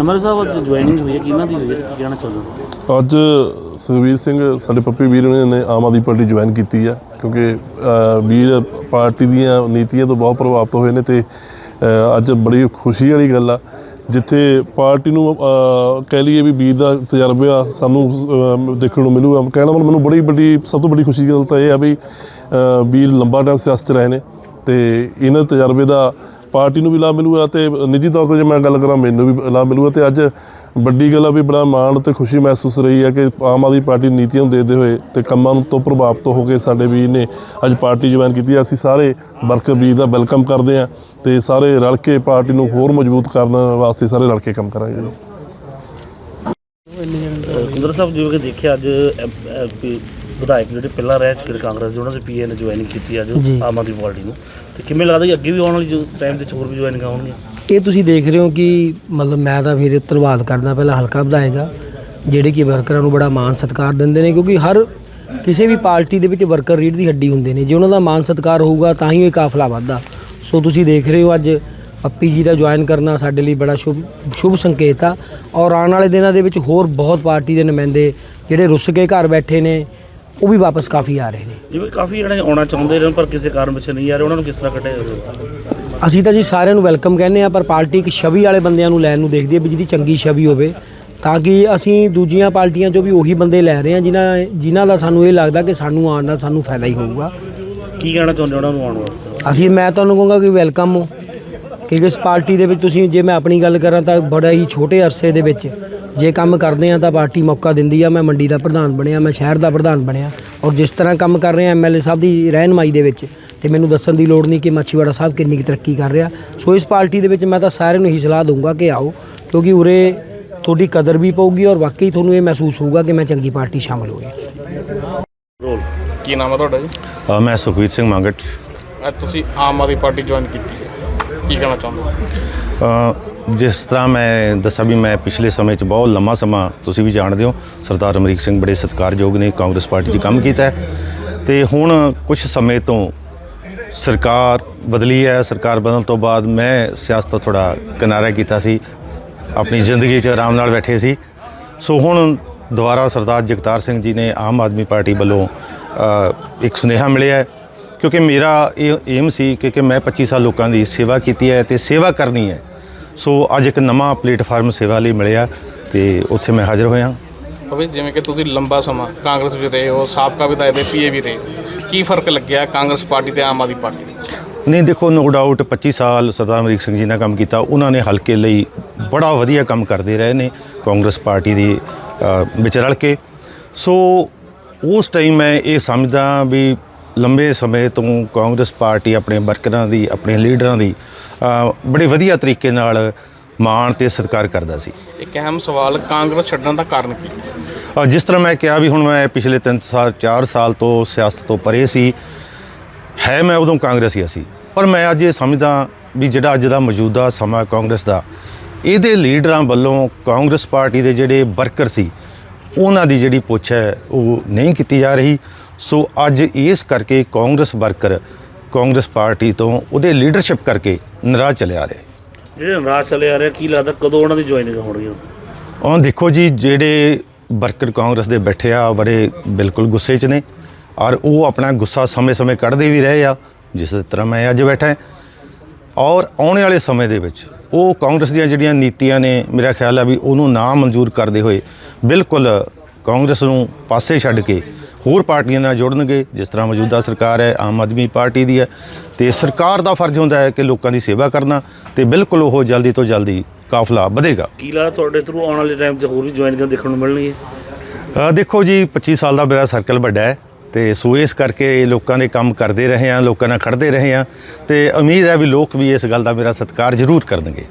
ML ਸਾਹਿਬ ਅੱਜ joining ਹੋਈ ਹੈ ਕਿਹਨਾਂ ਦੀ ਹੋਈ ਹੈ? ਕੀ ਕਹਿਣਾ ਚਾਹੁੰਦੇ ਹੋ ਅੱਜ ਸੁਖਵੀਰ ਸਿੰਘ ਸਾਡੇ ਪੱਪੀ ਵੀਰ ਨੇ ਨੇ ਆਮ ਆਦਮੀ ਪਾਰਟੀ ਜੁਆਇਨ ਕੀਤੀ ਆ ਕਿਉਂਕਿ ਅ, ਵੀਰ ਪਾਰਟੀ ਦੀਆਂ ਨੀਤੀਆਂ ਤੋਂ ਬਹੁਤ ਪ੍ਰਭਾਵਿਤ ਹੋਏ ਨੇ ਤੇ ਅ, ਅੱਜ ਬੜੀ ਖੁਸ਼ੀ ਵਾਲੀ ਗੱਲ ਆ ਜਿੱਥੇ ਪਾਰਟੀ ਨੂੰ ਅ, ਕਹਿ ਲਈਏ ਵੀ ਵੀਰ ਦਾ ਤਜਰਬਾ ਸਾਨੂੰ ਅ, ਦੇਖਣ ਨੂੰ ਮਿਲੂਗਾ। ਕਹਿਣਾ ਮਤਲਬ ਮੈਨੂੰ ਬੜੀ ਵੱਡੀ ਸਭ ਤੋਂ ਵੱਡੀ ਖੁਸ਼ੀ ਦੀ ਗੱਲ ਤਾਂ ਇਹ ਆ ਵੀ ਅ, ਵੀਰ ਲੰਬਾ ਟਾਈਮ ਸਿਆਸਤ 'ਚ ਰਹੇ ਨੇ ਤੇ ਇਹਨਾਂ ਤਜਰਬੇ ਦਾ ਪਾਰਟੀ ਨੂੰ ਵੀ ਲਾਭ ਮਿਲੂਗਾ ਤੇ ਨਿੱਜੀ ਤੌਰ ਤੇ ਜੇ ਮੈਂ ਗੱਲ ਕਰਾਂ, ਮੈਨੂੰ ਵੀ ਲਾਭ ਮਿਲੂਗਾ ਤੇ ਅੱਜ ਵੱਡੀ ਗੱਲ ਆ ਵੀ ਬੜਾ ਮਾਣ ਤੇ ਖੁਸ਼ੀ ਮਹਿਸੂਸ ਰਹੀ ਹੈ ਕਿ ਆਮ ਆਦਮੀ ਪਾਰਟੀ ਨੀਤੀਆਂ ਨੂੰ ਦੇਖਦੇ ਹੋਏ ਤੇ ਕੰਮਾਂ ਨੂੰ ਤੋਂ ਪ੍ਰਭਾਵਿਤ ਹੋ ਕੇ ਸਾਡੇ ਵੀਰ ਨੇ ਅੱਜ ਪਾਰਟੀ ਜੁਆਇਨ ਕੀਤੀ ਹੈ। ਅਸੀਂ ਸਾਰੇ ਵਰਕਰ ਵੀਰ ਦਾ ਵੈਲਕਮ ਕਰਦੇ ਹਾਂ ਤੇ ਸਾਰੇ ਰਲ ਕੇ ਪਾਰਟੀ ਨੂੰ ਹੋਰ ਮਜ਼ਬੂਤ ਕਰਨ ਵਾਸਤੇ ਸਾਰੇ ਰਲ ਕੇ ਕੰਮ ਕਰਾਂਗੇ ਜੀ ਕੁੰਦਰ ਸਾਹਿਬ, ਜਿਵੇਂ ਕਿ ਦੇਖਿਆ, ਅੱਜ ਵਿਧਾਇਕ ਜਿਹੜੇ ਪਹਿਲਾਂ ਰਹਿ ਚੁੱਕੇ ਨੇ ਕਾਂਗਰਸ ਦੇ ਉਹਨਾਂ ਦੇ ਪੀਏ ਨੇ ਜੁਆਇਨਿੰਗ ਕੀਤੀ ਅੱਜ ਜੀ। ਆਮ ਆਦਮੀ ਪਾਰਟੀ ਨੂੰ। ਤੇ ਕਿਵੇਂ ਲੱਗਦਾ ਕਿ ਅੱਗੇ ਵੀ ਆਉਣ ਵਾਲੀ ਟਾਈਮ ਦੇ ਵਿੱਚ ਹੋਰ ਵੀ ਜੁਆਇਨਿੰਗਾਂ ਹੋਣਗੀਆਂ? ਇਹ ਤੁਸੀਂ ਦੇਖ ਰਹੇ ਹੋ ਕਿ ਮਤਲਬ ਮੈਂ ਤਾਂ ਫਿਰ ਧੰਨਵਾਦ ਕਰਦਾ ਪਹਿਲਾਂ ਹਲਕਾ ਵਿਧਾਇਕ ਜਿਹੜੇ ਕਿ ਵਰਕਰਾਂ ਨੂੰ ਬੜਾ ਮਾਣ ਸਤਿਕਾਰ ਦਿੰਦੇ ਨੇ ਕਿਉਂਕਿ ਹਰ ਕਿਸੇ ਵੀ ਪਾਰਟੀ ਦੇ ਵਿੱਚ ਵਰਕਰ ਰੀੜ ਦੀ ਹੱਡੀ ਹੁੰਦੇ ਨੇ। ਜੇ ਉਹਨਾਂ ਦਾ ਮਾਣ ਸਤਿਕਾਰ ਹੋਊਗਾ ਤਾਂ ਹੀ ਇਹ ਕਾਫਲਾ ਵੱਧਦਾ। ਸੋ ਤੁਸੀਂ ਦੇਖ ਰਹੇ ਹੋ ਅੱਜ ਪੱਪੀ ਜੀ ਦਾ ਜੁਆਇਨ ਕਰਨਾ ਸਾਡੇ ਲਈ ਬੜਾ ਸ਼ੁਭ ਸ਼ੁਭ ਸੰਕੇਤ ਆ। ਔਰ ਆਉਣ ਵਾਲੇ ਦਿਨਾਂ ਦੇ ਵਿੱਚ ਹੋਰ ਬਹੁਤ ਪਾਰਟੀ ਦੇ ਨੁਮਾਇੰਦੇ ਜਿਹੜੇ ਰੁੱਸ ਕੇ ਘਰ ਬੈਠੇ ਨੇ ਉਹ ਵੀ ਵਾਪਸ ਕਾਫੀ ਆ ਰਹੇ ਨੇ। ਜਿਵੇਂ ਕਾਫੀ ਜਣੇ ਆਉਣਾ ਚਾਹੁੰਦੇ ਨੇ ਪਰ ਕਿਸੇ ਕਾਰਨ ਪਿੱਛੇ ਨਹੀਂ ਆ ਰਹੇ ਉਹਨਾਂ ਨੂੰ ਕਿਸ ਤਰ੍ਹਾਂ ਕੱਢਿਆ ਜਾਵੇ? ਅਸੀਂ ਤਾਂ ਜੀ ਸਾਰਿਆਂ ਨੂੰ ਵੈਲਕਮ ਕਹਿੰਦੇ ਆ ਪਰ ਪਾਰਟੀ ਇੱਕ ਛਵੀ ਵਾਲੇ ਬੰਦਿਆਂ ਨੂੰ ਲੈਣ ਨੂੰ ਦੇਖਦੀ ਹੈ ਵੀ ਜਿਹਦੀ ਚੰਗੀ ਛਵੀ ਹੋਵੇ ਤਾਂ ਕਿ ਅਸੀਂ ਦੂਜੀਆਂ ਪਾਰਟੀਆਂ 'ਚੋਂ ਵੀ ਉਹੀ ਬੰਦੇ ਲੈ ਰਹੇ ਹਾਂ ਜਿਨ੍ਹਾਂ ਜਿਨ੍ਹਾਂ ਦਾ ਸਾਨੂੰ ਇਹ ਲੱਗਦਾ ਕਿ ਸਾਨੂੰ ਆਉਣ ਨਾਲ ਸਾਨੂੰ ਫਾਇਦਾ ਹੀ ਹੋਊਗਾ। ਕੀ ਕਹਿਣਾ ਚਾਹੁੰਦੇ ਉਹਨਾਂ ਨੂੰ ਆਉਣ ਵਾਸਤੇ? ਅਸੀਂ ਮੈਂ ਤੁਹਾਨੂੰ ਕਹੂੰਗਾ ਕਿ ਵੈਲਕਮ ਹੋ ਕਿਉਂਕਿ ਇਸ ਪਾਰਟੀ ਦੇ ਵਿੱਚ ਤੁਸੀਂ ਜੇ ਮੈਂ ਆਪਣੀ ਗੱਲ ਕਰਾਂ ਤਾਂ ਬੜਾ ਹੀ ਛੋਟੇ ਅਰਸੇ ਦੇ ਵਿੱਚ ਜੇ ਕੰਮ ਕਰਦੇ ਆ ਤਾਂ ਪਾਰਟੀ ਮੌਕਾ ਦਿੰਦੀ ਆ ਮੈਂ ਮੰਡੀ ਦਾ ਪ੍ਰਧਾਨ ਬਣਿਆ ਮੈਂ ਸ਼ਹਿਰ ਦਾ ਪ੍ਰਧਾਨ ਬਣਿਆ। ਔਰ ਜਿਸ ਤਰ੍ਹਾਂ ਕੰਮ ਕਰ ਰਹੇ ਆ ਐਮਐਲਏ ਸਾਹਿਬ ਦੀ ਰਹਿਨਮਾਈ ਦੇ ਵਿੱਚ ਤੇ ਮੈਨੂੰ ਦੱਸਣ ਦੀ ਲੋੜ ਨਹੀਂ ਕਿ ਮਾਛੀਵਾੜਾ ਸਾਹਿਬ ਕਿੰਨੀ ਕੁ ਤਰੱਕੀ ਕਰ ਰਿਹਾ। ਸੋ ਇਸ ਪਾਰਟੀ ਦੇ ਵਿੱਚ ਮੈਂ ਤਾਂ ਸਾਰਿਆਂ ਨੂੰ ਇਹੀ ਸਲਾਹ ਦਊਂਗਾ ਕਿ ਆਓ ਕਿਉਂਕਿ ਉਰੇ ਤੁਹਾਡੀ ਕਦਰ ਵੀ ਪਊਗੀ ਔਰ ਵਾਕਈ ਤੁਹਾਨੂੰ ਇਹ ਮਹਿਸੂਸ ਹੋਊਗਾ ਕਿ ਮੈਂ ਚੰਗੀ ਪਾਰਟੀ ਸ਼ਾਮਲ ਹੋਈ ਰੋਲ ਕੀ ਨਾਮ ਹੈ ਤੁਹਾਡਾ ਜੀ? ਅ, ਮੈਂ ਸੁਖਵੀਰ ਸਿੰਘ ਮੰਗਟ। ਅੱਜ ਤੁਸੀਂ ਆਮ ਆਦਮੀ ਪਾਰਟੀ ਜੁਆਇਨ ਕੀਤੀ ਹੈ। ਕੀ ਕਹਿਣਾ ਚਾਹੁੰਦੇ ਹੋ? ਅ, ਜਿਸ ਤਰ੍ਹਾਂ ਮੈਂ ਦੱਸਾਂ ਵੀ ਮੈਂ ਪਿਛਲੇ ਸਮੇਂ 'ਚ ਬਹੁਤ ਲੰਮਾ ਸਮਾਂ ਤੁਸੀਂ ਵੀ ਜਾਣਦੇ ਹੋ, ਸਰਦਾਰ ਅਮਰੀਕ ਸਿੰਘ ਬੜੇ ਸਤਿਕਾਰਯੋਗ ਨੇ, ਕਾਂਗਰਸ ਪਾਰਟੀ 'ਚ ਕੰਮ ਕੀਤਾ ਹੈ। ਤੇ ਹੁਣ ਕੁਝ ਸਮੇਂ ਤੋਂ ਸਰਕਾਰ ਬਦਲੀ ਹੈ, ਸਰਕਾਰ ਬਦਲਣ ਤੋਂ ਬਾਅਦ ਮੈਂ ਸਿਆਸਤ ਤੋਂ ਥੋੜਾ ਕਿਨਾਰਾ ਕੀਤਾ ਸੀ, ਆਪਣੀ ਜ਼ਿੰਦਗੀ 'ਚ ਆਰਾਮ ਨਾਲ ਬੈਠੇ ਸੀ। ਸੋ ਹੁਣ ਦੁਬਾਰਾ ਸਰਦਾਰ ਜਗਤਾਰ ਸਿੰਘ ਜੀ ਨੇ ਆਮ ਆਦਮੀ ਪਾਰਟੀ ਵੱਲੋਂ ਇੱਕ ਸੁਨੇਹਾ ਮਿਲਿਆ ਹੈ। ਕਿਉਂਕਿ ਮੇਰਾ ਇਹ ਏਮ ਸੀ ਕਿ ਕਿ ਮੈਂ 25 ਸਾਲ ਲੋਕਾਂ ਦੀ ਸੇਵਾ ਕੀਤੀ ਹੈ ਤੇ ਸੇਵਾ ਕਰਨੀ ਹੈ। ਸੋ ਅੱਜ ਇੱਕ ਨਵਾਂ ਪਲੇਟਫਾਰਮ ਸੇਵਾ ਲਈ ਮਿਲਿਆ ਤੇ ਉੱਥੇ ਮੈਂ ਹਾਜ਼ਰ ਹੋਇਆ। ਅਵੇ ਜਿਵੇਂ ਕਿ ਤੁਸੀਂ ਲੰਬਾ ਸਮਾਂ ਕਾਂਗਰਸ ਵਿੱਚ ਰਹੇ ਹੋ ਸਾਬਕਾ ਵਿਧਾਇਕ ਦੇ ਪੀਏ ਵੀ ਰਹੇ ਕੀ ਫ਼ਰਕ ਲੱਗਿਆ ਕਾਂਗਰਸ ਪਾਰਟੀ ਤੇ ਆਮ ਆਦਮੀ ਪਾਰਟੀ ਨਹੀਂ ਦੇਖੋ ਨੋ ਡਾਊਟ 25 ਸਾਲ ਸਰਦਾਰ ਅਮਰੀਕ ਸਿੰਘ ਜੀ ਨੇ ਕੰਮ ਕੀਤਾ ਉਹਨਾਂ ਨੇ ਹਲਕੇ ਲਈ ਬੜਾ ਵਧੀਆ ਕੰਮ ਕਰਦੇ ਰਹੇ ਨੇ ਕਾਂਗਰਸ ਪਾਰਟੀ ਦੀ ਵਿੱਚ ਰਲ ਕੇ। ਸੋ ਉਸ ਟਾਈਮ ਮੈਂ ਇਹ ਸਮਝਦਾ ਵੀ ਲੰਬੇ ਸਮੇਂ ਤੋਂ ਕਾਂਗਰਸ ਪਾਰਟੀ ਆਪਣੇ ਵਰਕਰਾਂ ਦੀ ਆਪਣੇ ਲੀਡਰਾਂ ਦੀ ਬੜੇ ਵਧੀਆ ਤਰੀਕੇ ਨਾਲ ਮਾਣ ਤੇ ਸਤਿਕਾਰ ਕਰਦਾ ਸੀ। ਇੱਕ ਅਹਿਮ ਸਵਾਲ ਕਾਂਗਰਸ ਛੱਡਣ ਦਾ ਕਾਰਨ ਕੀ? ਅ, ਜਿਸ ਤਰ੍ਹਾਂ ਮੈਂ ਕਿਹਾ ਵੀ ਹੁਣ ਮੈਂ ਪਿਛਲੇ 3 ਸਾਲ 4 ਸਾਲ ਤੋਂ ਸਿਆਸਤ ਤੋਂ ਪਰੇ ਸੀ ਹੈ ਮੈਂ ਉਦੋਂ ਕਾਂਗਰਸੀ ਸੀ। ਪਰ ਮੈਂ ਅੱਜ ਇਹ ਸਮਝਦਾ ਵੀ ਜਿਹੜਾ ਅੱਜ ਦਾ ਮੌਜੂਦਾ ਸਮਾਂ ਕਾਂਗਰਸ ਦਾ ਇਹਦੇ ਲੀਡਰਾਂ ਵੱਲੋਂ ਕਾਂਗਰਸ ਪਾਰਟੀ ਦੇ ਜਿਹੜੇ ਵਰਕਰ ਸੀ ਉਹਨਾਂ ਦੀ ਜਿਹੜੀ ਪੁੱਛ ਹੈ ਉਹ ਨਹੀਂ ਕੀਤੀ ਜਾ ਰਹੀ। ਸੋ ਅੱਜ ਇਸ ਕਰਕੇ ਕਾਂਗਰਸ ਵਰਕਰ ਕਾਂਗਰਸ ਪਾਰਟੀ ਤੋਂ ਉਹਦੇ ਲੀਡਰਸ਼ਿਪ ਕਰਕੇ ਨਾਰਾਜ਼ ਚਲੇ ਆ ਰਹੇ। ਜਿਹੜੇ ਨਾਰਾਜ਼ ਚਲੇ ਆ ਰਹੇ ਕੀ ਲੱਗਦਾ ਕਦੋਂ ਉਹਨਾਂ ਦੀ ਜੁਆਇਨਿੰਗ ਹੋਣਗੀਆਂ? ਉਹ ਦੇਖੋ ਜੀ ਜਿਹੜੇ ਵਰਕਰ ਕਾਂਗਰਸ ਦੇ ਬੈਠੇ ਆ ਬੜੇ ਬਿਲਕੁਲ ਗੁੱਸੇ 'ਚ ਨੇ ਔਰ ਉਹ ਆਪਣਾ ਗੁੱਸਾ ਸਮੇਂ-ਸਮੇਂ ਕੱਢਦੇ ਵੀ ਰਹੇ ਆ ਜਿਸ ਤਰ੍ਹਾਂ ਮੈਂ ਅੱਜ ਬੈਠਾ ਹਾਂ। ਔਰ ਆਉਣ ਵਾਲੇ ਸਮੇਂ ਦੇ ਵਿੱਚ ਉਹ ਕਾਂਗਰਸ ਦੀਆਂ ਜਿਹੜੀਆਂ ਨੀਤੀਆਂ ਨੇ ਮੇਰਾ ਖਿਆਲ ਹੈ ਵੀ ਉਹਨੂੰ ਨਾ ਮਨਜ਼ੂਰ ਕਰਦੇ ਹੋਏ ਬਿਲਕੁਲ ਕਾਂਗਰਸ ਨੂੰ ਪਾਸੇ ਛੱਡ ਕੇ ਹੋਰ ਪਾਰਟੀਆਂ ਨਾਲ ਜੁੜਨਗੇ ਜਿਸ ਤਰ੍ਹਾਂ ਮੌਜੂਦਾ ਸਰਕਾਰ ਹੈ ਆਮ ਆਦਮੀ ਪਾਰਟੀ ਦੀ ਹੈ ਤੇ ਸਰਕਾਰ ਦਾ ਫਰਜ਼ ਹੁੰਦਾ ਹੈ ਕਿ ਲੋਕਾਂ ਦੀ ਸੇਵਾ ਕਰਨਾ ਤੇ ਬਿਲਕੁਲ ਉਹ ਜਲਦੀ ਤੋਂ ਜਲਦੀ ਕਾਫਲਾ ਵਧੇਗਾ। ਕੀ ਲੱਗਦਾ ਤੁਹਾਡੇ ਥਰੂ ਆਉਣ ਵਾਲੇ ਟਾਈਮ 'ਚ ਹੋਰ ਵੀ ਜੁਆਇਨਿੰਗਾਂ ਦੇਖਣ ਨੂੰ ਮਿਲਣਗੀਆਂ? ਦੇਖੋ ਜੀ 25 ਸਾਲ ਦਾ ਮੇਰਾ ਸਰਕਲ ਵੱਡਾ ਹੈ ਤੇ ਸੋ ਇਸ ਕਰਕੇ ਲੋਕਾਂ ਦੇ ਕੰਮ ਕਰਦੇ ਰਹੇ ਆ ਲੋਕਾਂ ਨਾਲ ਖੜਦੇ ਰਹੇ ਆ ਤੇ ਉਮੀਦ ਹੈ ਵੀ ਲੋਕ ਵੀ ਇਸ ਗੱਲ ਦਾ ਮੇਰਾ ਸਤਿਕਾਰ ਜ਼ਰੂਰ ਕਰਨਗੇ।